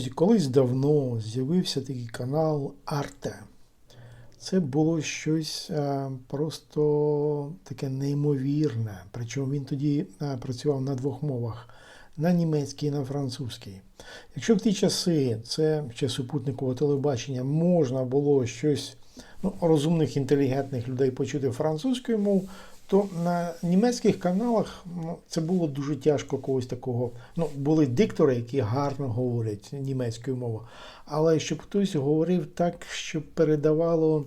Друзі, колись давно з'явився такий канал Арте. Це було щось е, просто таке неймовірне. Причому він тоді е, працював на двох мовах: на німецькій і на французькій. Якщо в ті часи, це ще супутникове телебачення, можна було щось ну, розумних, інтелігентних людей почути французькою мовою, то на німецьких каналах це було дуже тяжко когось такого. Ну, були диктори, які гарно говорять німецькою мовою. Але щоб хтось говорив так, щоб передавало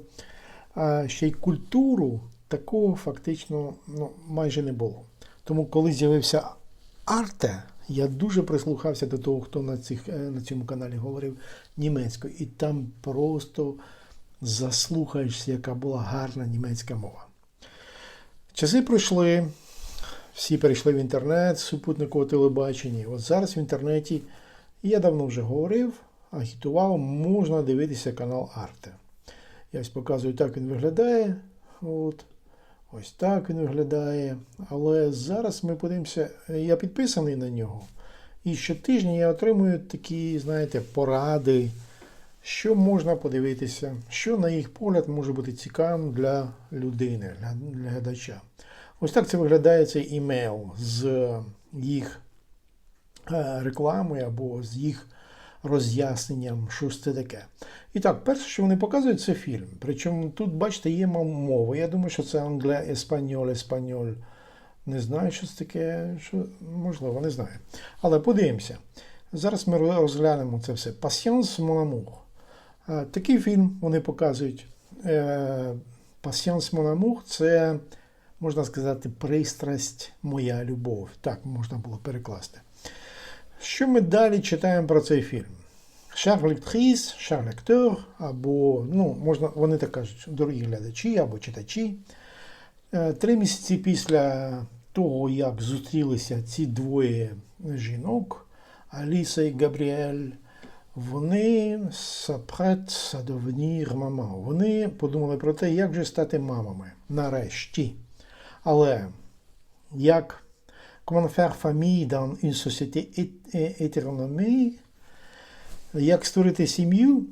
а, ще й культуру, такого фактично ну, майже не було. Тому, коли з'явився Арте, я дуже прислухався до того, хто на, цих, е, на цьому каналі говорив німецькою. І там просто заслухаєшся, яка була гарна німецька мова. Часи пройшли, всі перейшли в інтернет, супутникове телебачення. От зараз в інтернеті, я давно вже говорив, агітував, можна дивитися канал Арте. Я ось показую, так він виглядає. От. Ось так він виглядає. Але зараз ми подивимося, я підписаний на нього. І щотижня я отримую такі, знаєте, поради, що можна подивитися, що, на їх погляд, може бути цікавим для людини, для, глядача. Ось так це виглядає цей імейл з їх е, рекламою або з їх роз'ясненням, що це таке. І так, перше, що вони показують, це фільм. Причому тут, бачите, є мова. Я думаю, що це англе, еспаньоль, еспаньоль. Не знаю, що це таке, що можливо, не знаю. Але подивимося. Зараз ми розглянемо це все. Amour. Е, Такий фільм вони показують. Е, mon amour – це, можна сказати, пристрасть, моя любов. Так можна було перекласти. Що ми далі читаємо про цей фільм? Шар лектріс, шар лектор, або, ну, можна, вони так кажуть, дорогі глядачі або читачі. Е, Три місяці після того, як зустрілися ці двоє жінок, Аліса і Габріель, вони à devenir maman. Вони подумали про те, як же стати мамами нарешті. Але як faire famille dans une société hétéronomée, як створити сім'ю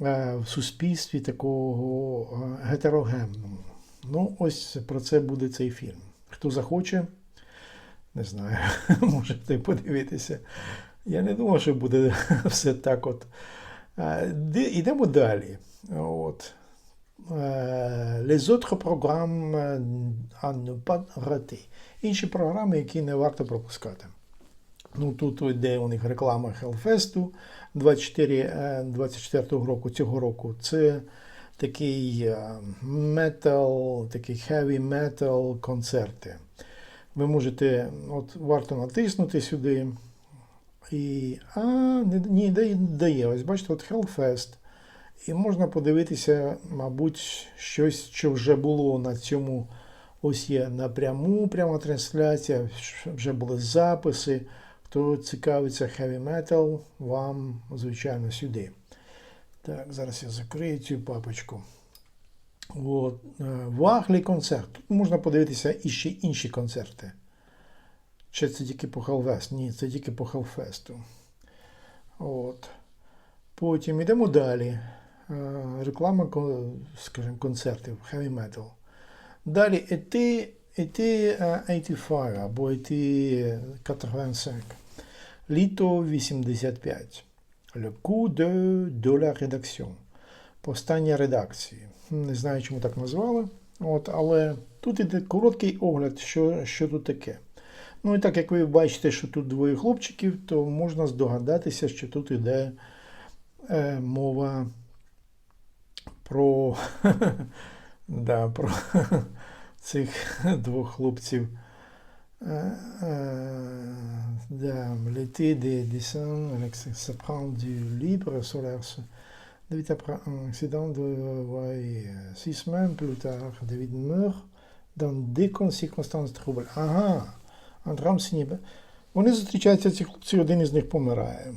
е, в суспільстві такого е, гетерогенного. Ну, ось про це буде цей фільм. Хто захоче, не знаю, можете подивитися. Я не думав, що буде все так от. Йдемо далі. От. Les autres programmes à ne pas rater. Інші програми, які не варто пропускати. Ну, Тут йде у них реклама Hellfest 24, 24 року цього року. Це такий метал, такий heavy metal концерти. Ви можете, от варто натиснути сюди. І, а, ні, дає. Ось бачите, от Hellfest. І можна подивитися, мабуть, щось, що вже було на цьому. Ось є напряму пряма трансляція, вже були записи. Хто цікавиться heavy metal, вам, звичайно, сюди. Так, зараз я закрию цю папочку. От. Ваглі концерт. Тут можна подивитися і ще інші концерти. Чи це тільки по Hellfest? Ні, це тільки по Hellfest. От. Потім йдемо далі. Реклама, скажімо, концертів, heavy metal. Далі ети, ети 85 або ети 85. Літо 85. Le coup de, de la rédaction. Повстання редакції. Не знаю, чому так назвали. От, Але тут іде короткий огляд, що, що тут таке. Ну і так як ви бачите, що тут двоє хлопчиків, то можна здогадатися, що тут іде е, мова про, да, про цих двох хлопців. Да, l'été des dessins, ça prend du libre solaire. David après un accident de ouais, six semaines plus tard, David meurt dans des circonstances troubles. Ah Ага, Андрам Сінібе. Вони зустрічаються, ці хлопці, один із них помирає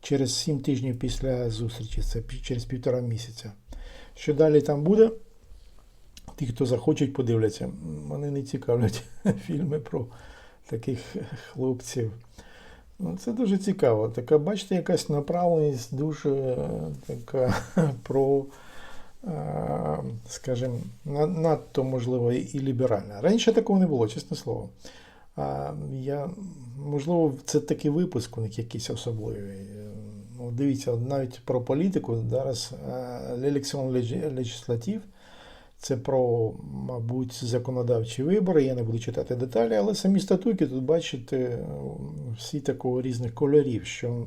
через сім тижнів після зустрічі, це через півтора місяця. Що далі там буде? Ті, хто захочуть, подивляться. Вони не цікавлять фільми про таких хлопців. Ну, це дуже цікаво. Така, бачите, якась направленість дуже е, така про, е, скажімо, надто можливо і ліберальна. Раніше такого не було, чесне слово. А я, можливо, це такий випуск у них якийсь особливий. Е, Ну, дивіться, навіть про політику зараз l'election legislative це про, мабуть, законодавчі вибори. Я не буду читати деталі, але самі статуйки тут бачите е, всі такого різних кольорів, що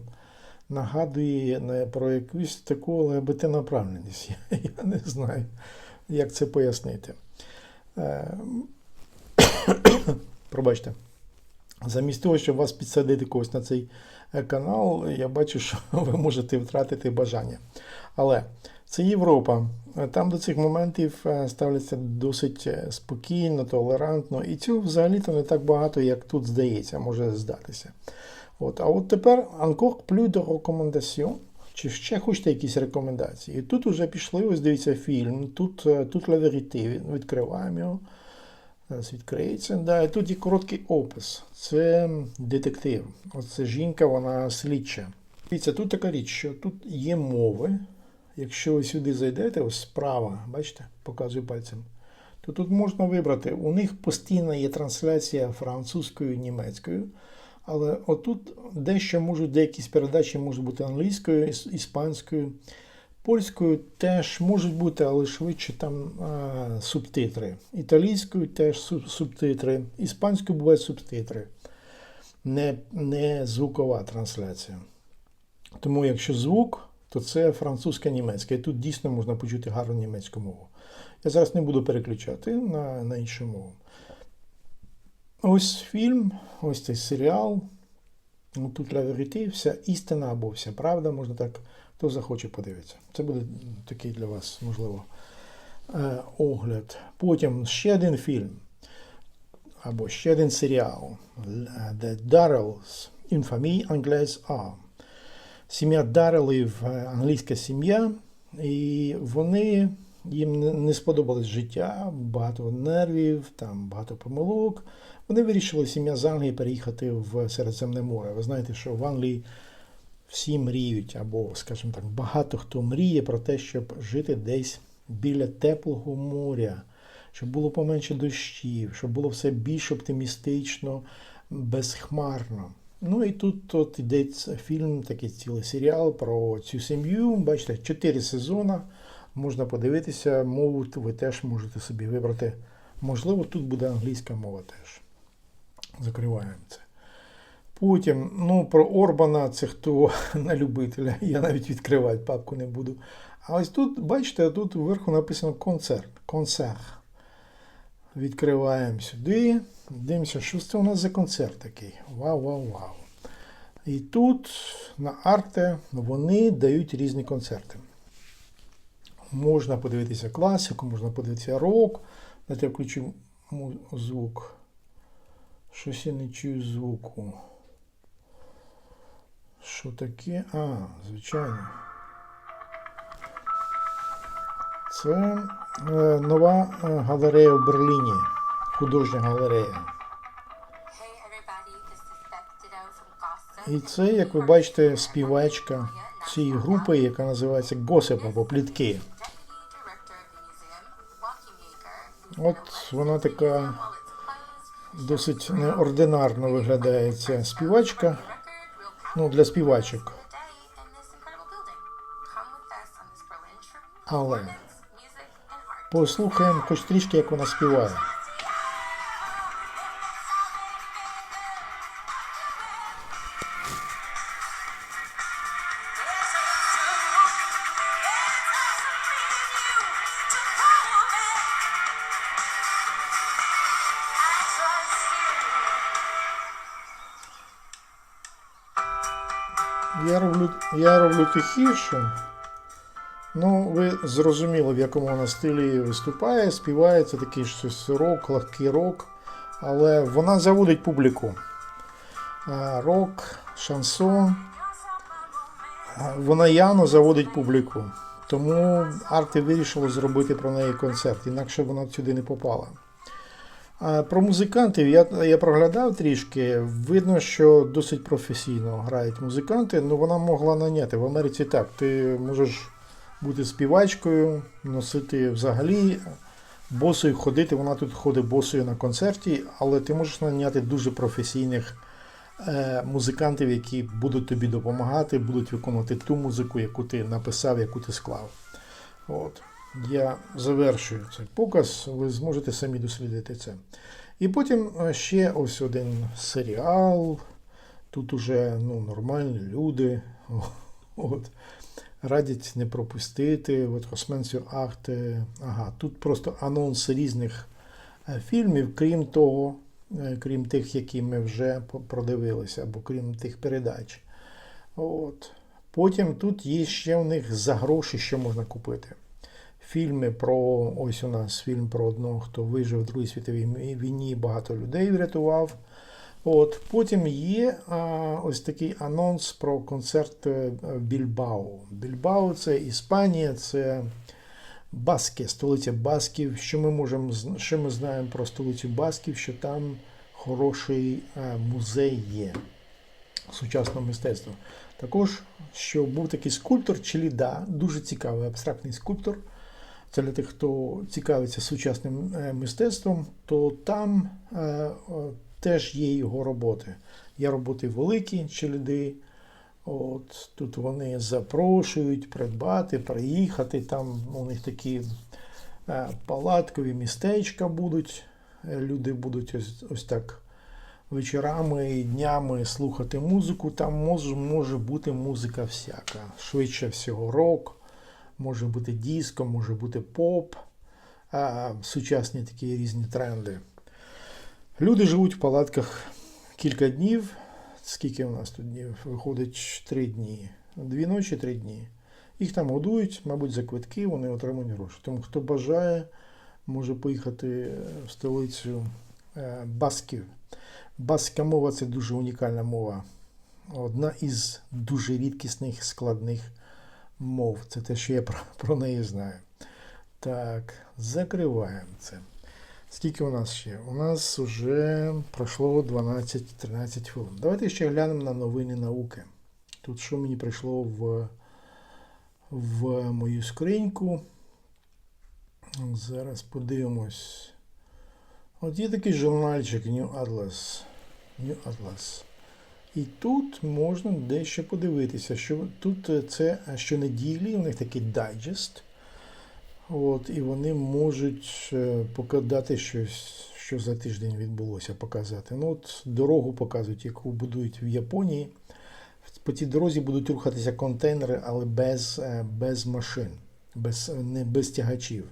нагадує про якусь таку ЛГБТ направленість. Я не знаю, як це пояснити. Пробачте. Замість того, щоб вас підсадити когось на цей е, канал, я бачу, що ви можете втратити бажання. Але це Європа. Там до цих моментів е, ставляться досить е, спокійно, толерантно, і цього взагалі-то не так багато, як тут здається, може здатися. От, а от тепер plus de recommandation. Чи ще хочете якісь рекомендації? І тут вже пішли, ось дивіться фільм, тут, тут la відкриваємо його. Зараз відкриється. Да, і тут є короткий опис. Це детектив. Оце жінка, вона слідча. Дивіться, тут така річ, що тут є мови. Якщо ви сюди зайдете, ось справа, бачите, показую пальцем, то тут можна вибрати. У них постійно є трансляція французькою, німецькою. Але отут дещо можуть, деякі передачі можуть бути англійською, іспанською, польською теж можуть бути, але швидше там а, субтитри. Італійською теж суб- субтитри, іспанською бувають субтитри. Не, не звукова трансляція. Тому якщо звук, то це французька німецька. І тут дійсно можна почути гарну німецьку мову. Я зараз не буду переключати на, на іншу мову. Ось фільм, ось цей серіал. Ну, Тут La Vérité, вся істина або вся правда, можна так, хто захоче подивитися. Це буде такий для вас, можливо, е, огляд. Потім ще один фільм, або ще один серіал. The Darrells, Infamie Anglaise A. Сім'я Даррелів, е, англійська сім'я, і вони їм не сподобалось життя, багато нервів, там багато помилок. Вони вирішили сім'я з Англії переїхати в Середземне море. Ви знаєте, що в Англії всі мріють, або, скажімо так, багато хто мріє про те, щоб жити десь біля теплого моря, щоб було поменше дощів, щоб було все більш оптимістично, безхмарно. Ну і тут от йдеться фільм, такий цілий серіал про цю сім'ю. Бачите, чотири сезони. Можна подивитися, мову ви теж можете собі вибрати. Можливо, тут буде англійська мова теж. Закриваємо це. Потім, ну, про Орбана, це хто на любителя. Я навіть відкривати папку не буду. А ось тут, бачите, тут вверху написано концерт. Концерт. Відкриваємо сюди. Дивимося, що це у нас за концерт такий. Вау, вау, вау. І тут на Арте вони дають різні концерти. Можна подивитися класику, можна подивитися рок. Дайте я включу звук. Щось я не чую звуку. Що таке? А, звичайно. Це е, нова е, галерея в Берліні. Художня галерея. І це, як ви бачите, співачка цієї групи, яка називається Gossip або Плітки. От вона така досить неординарно виглядає ця співачка. Ну, для співачок. Але послухаємо хоч трішки, як вона співає. Я роблю тихіше. Ну, ви зрозуміли, в якому вона стилі виступає, співає, це такий щось рок, легкий рок. Але вона заводить публіку. Рок, шансон. Вона явно заводить публіку. Тому Арти вирішили зробити про неї концерт, інакше вона сюди не попала. Про музикантів я, я проглядав трішки. Видно, що досить професійно грають музиканти. Ну вона могла наняти. В Америці так. Ти можеш бути співачкою, носити взагалі босою ходити. Вона тут ходить босою на концерті, але ти можеш наняти дуже професійних е, музикантів, які будуть тобі допомагати, будуть виконувати ту музику, яку ти написав, яку ти склав. От. Я завершую цей показ, ви зможете самі дослідити це. І потім е, ще ось один серіал. Тут уже ну, нормальні люди. От. Радять не пропустити. От Хосменсю Ахте. Ага, тут просто анонси різних е, фільмів, крім того, е, крім тих, які ми вже продивилися, або крім тих передач. От. Потім тут є ще у них за гроші, що можна купити. Фільми про ось у нас фільм про одного, хто вижив в Другій світовій війні, багато людей врятував. От потім є а, ось такий анонс про концерт е, в Більбао. Більбао це Іспанія, це Баски, столиця Басків. Що ми можемо що ми знаємо про столицю Басків? Що там хороший е, музей є сучасного мистецтва. Також, що був такий скульптор Челіда, дуже цікавий абстрактний скульптор. Це для тих, хто цікавиться сучасним е, мистецтвом, то там е, теж є його роботи. Є роботи великі челіди. От тут вони запрошують придбати, приїхати. Там у них такі е, палаткові містечка будуть. Люди будуть ось, ось так вечорами і днями слухати музику. Там може, може бути музика всяка. Швидше всього рок, може бути диско, може бути поп, а, сучасні такі різні тренди. Люди живуть в палатках кілька днів. Скільки у нас тут днів? Виходить три дні. Дві ночі, три дні. Їх там годують, мабуть, за квитки, вони отримують гроші. Тому хто бажає, може поїхати в столицю е, Басків. Баскська мова це дуже унікальна мова. Одна із дуже рідкісних складних мов. Це те, що я про, про неї знаю. Так, закриваємо це. Скільки у нас ще? У нас вже пройшло 12-13 хвилин. Давайте ще глянемо на новини науки. Тут що мені прийшло в, в мою скриньку. Зараз подивимось. От є такий журнальчик New Atlas. New Atlas. І тут можна дещо подивитися, що тут е, це щонеділі, у них такий дайджест. От, і вони можуть е, показати щось, що за тиждень відбулося, показати. Ну, от дорогу показують, яку будують в Японії. По цій дорозі будуть рухатися контейнери, але без, е, без машин, без, не без тягачів.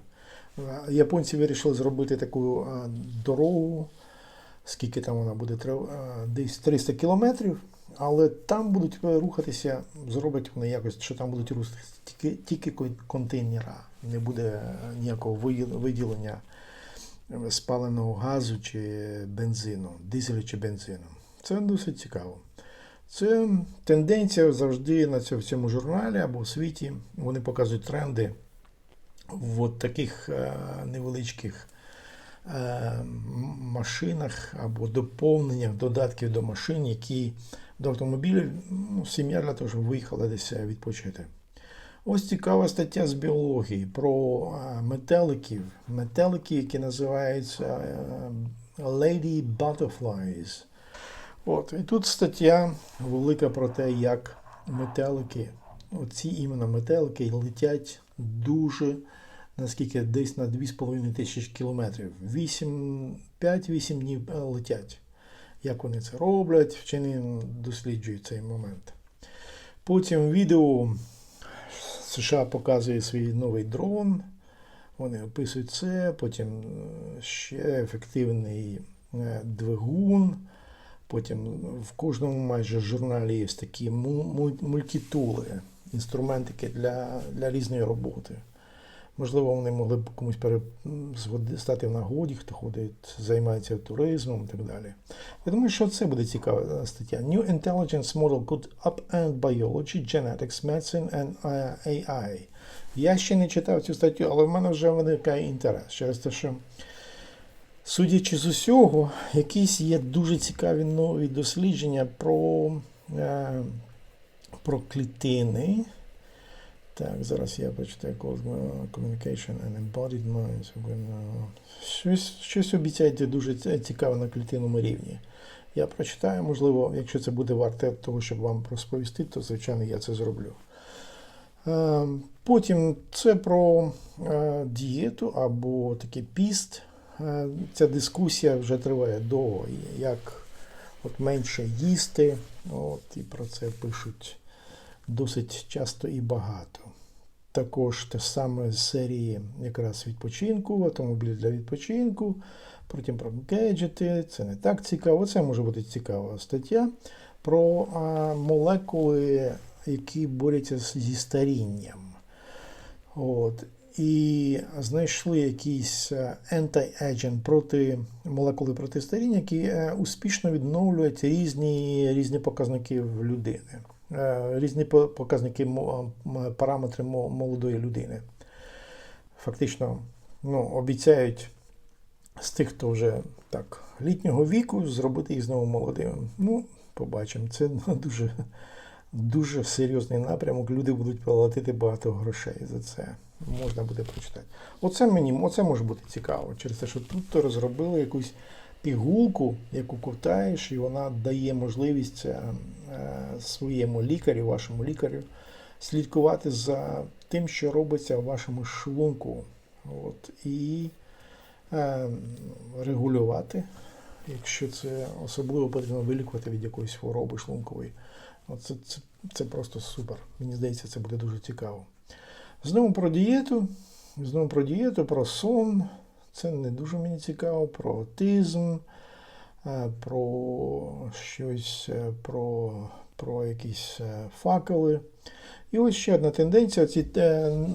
Е, Японці вирішили зробити таку е, дорогу, скільки там вона буде, е, десь 300 кілометрів, але там будуть е, рухатися, зроблять вони якось, що там будуть рухатися тільки, тільки контейнера. Не буде е, ніякого виділення спаленого газу чи бензину, дизелю чи бензину. Це досить цікаво. Це тенденція завжди на цьому, в цьому журналі або в світі. Вони показують тренди в таких невеличких машинах або доповненнях додатків до машин, які до автомобілів ну, сім'я для того, щоб виїхала десь е, відпочити. Ось цікава стаття з біології про е, метеликів. Метелики, які називаються е, Lady Butterflies. От, і тут стаття велика про те, як метелики, оці іменно метелики летять дуже, наскільки десь на 2,5 тисячі кілометрів. 8, 5-8 днів е, летять. Як вони це роблять, вчені досліджують цей момент. Потім відео США показує свій новий дрон. Вони описують це, потім е, ще ефективний е, двигун. Потім в кожному майже журналі є такі му- му- мультитули, інструментики для, для різної роботи. Можливо, вони могли б комусь пере... стати в нагоді, хто ходить, займається туризмом і так далі. Я думаю, що це буде цікава стаття. New Intelligence Model could upend biology, genetics, medicine and uh, AI. Я ще не читав цю статтю, але в мене вже виникає інтерес через те, що Судячи з усього, якісь є дуже цікаві нові дослідження про, е, про клітини. Так, зараз я прочитаю Cosmo Communication and Embodied Minds. Щось, щось обіцяєте дуже цікаве на клітинному рівні. Я прочитаю, можливо, якщо це буде варте того, щоб вам розповісти, то звичайно я це зроблю. Е, Потім це про е, дієту або такий піст. Е, Ця дискусія вже триває довго, як от менше їсти, от, і про це пишуть досить часто і багато. Також те саме з серії якраз відпочинку, автомобіль для відпочинку, потім про гаджети, це не так цікаво. Це може бути цікава стаття про молекули, які борються зі старінням. От. І знайшли якийсь е, anti-agent проти молекули проти старіння, які е, успішно відновлюють різні, різні показники в людини, Е, різні показники параметри молодої людини. Фактично, ну, обіцяють з тих, хто вже так літнього віку, зробити їх знову молодими. Ну, побачимо. Це дуже, дуже серйозний напрямок. Люди будуть платити багато грошей за це. Можна буде прочитати. Оце мені, оце може бути цікаво, через те, що тут розробили якусь пігулку, яку ковтаєш, і вона дає можливість е, е, своєму лікарю, вашому лікарю, слідкувати за тим, що робиться в вашому шлунку. От, і е, регулювати, якщо це особливо потрібно вилікувати від якоїсь хвороби шлункової. От це, це, це просто супер. Мені здається, це буде дуже цікаво. Знову про дієту. Знову про дієту, про сон. Це не дуже мені цікаво, про аутизм, е, про щось, е, про, про якісь е, факели. І ось ще одна тенденція: ці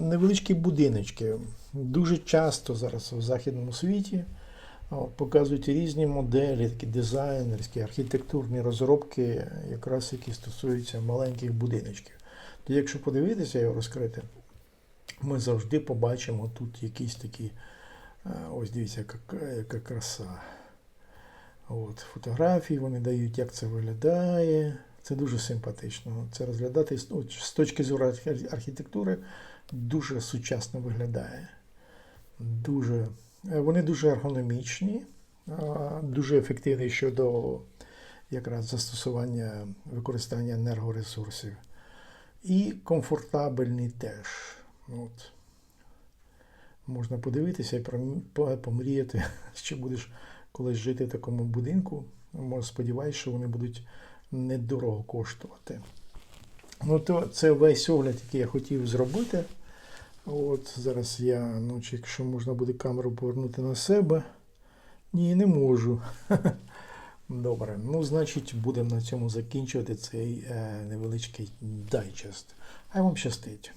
невеличкі будиночки. Дуже часто зараз в західному світі показують різні моделі, такі дизайнерські, архітектурні розробки, якраз які стосуються маленьких будиночків. То якщо подивитися його розкрити, ми завжди побачимо тут якісь такі. Ось дивіться, яка, яка краса. От, фотографії вони дають, як це виглядає. Це дуже симпатично. Це розглядати з- точки зору архітектури дуже сучасно виглядає. Дуже, е, вони дуже ергономічні, дуже ефективні щодо якраз застосування використання енергоресурсів. І комфортабельні теж. От. Можна подивитися і помріяти, що будеш колись жити в такому будинку. Може, Сподіваюсь, що вони будуть недорого коштувати. Ну, то це весь огляд, який я хотів зробити. От зараз я, ну, чи якщо можна буде камеру повернути на себе. Ні, не можу. Добре, ну, значить, будемо на цьому закінчувати цей е, невеличкий дайджест. Хай вам щастить.